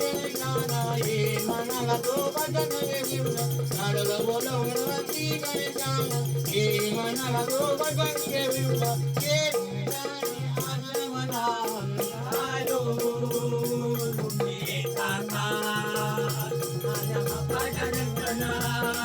ते गाणं तो भजन घेऊन गाडल बोलवलं की ते गाणं ये मनाला तो भजन घेऊन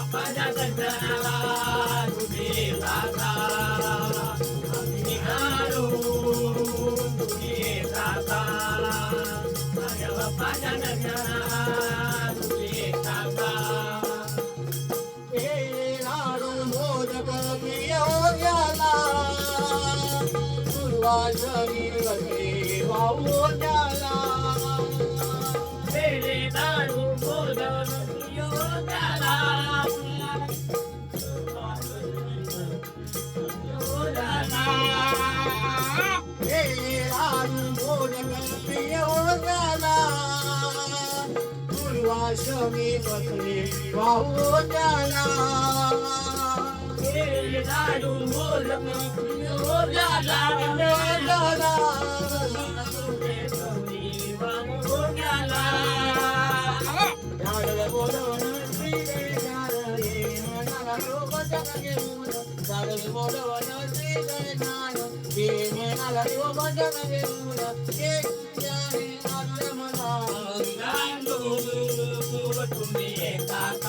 माझ्या बाप्पाच्या दर्शनाला तुम्ही आम्ही तुम्ही माझ्या बाप्पाच्या तुम्ही हे लाडू मोदक प्रिय गेला दुर्वासनी वसे वाहू गेला लाडू मोदक सुख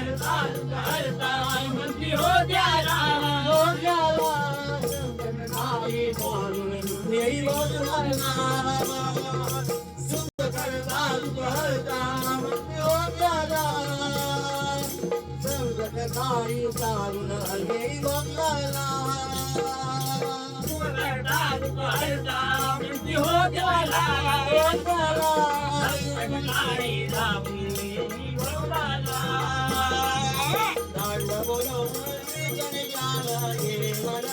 कार्य झाला सुख करता दुख हो गेला हो गेला संकट काळी नेई बदलला सुख करता दुख हरता मुक्ती हो गेला संकट काळी तारुण हे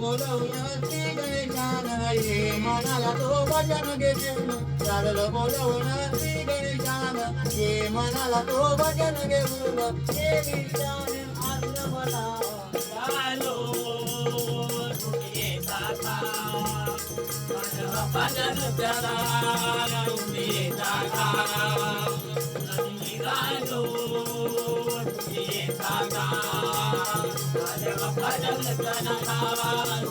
दादा माझ्या बाप्पाच्या नकला मनाला तो भजन घेऊन चाललं बोलवलं मनाला तो भजन घेऊन विचार चालो तुम्ही नदी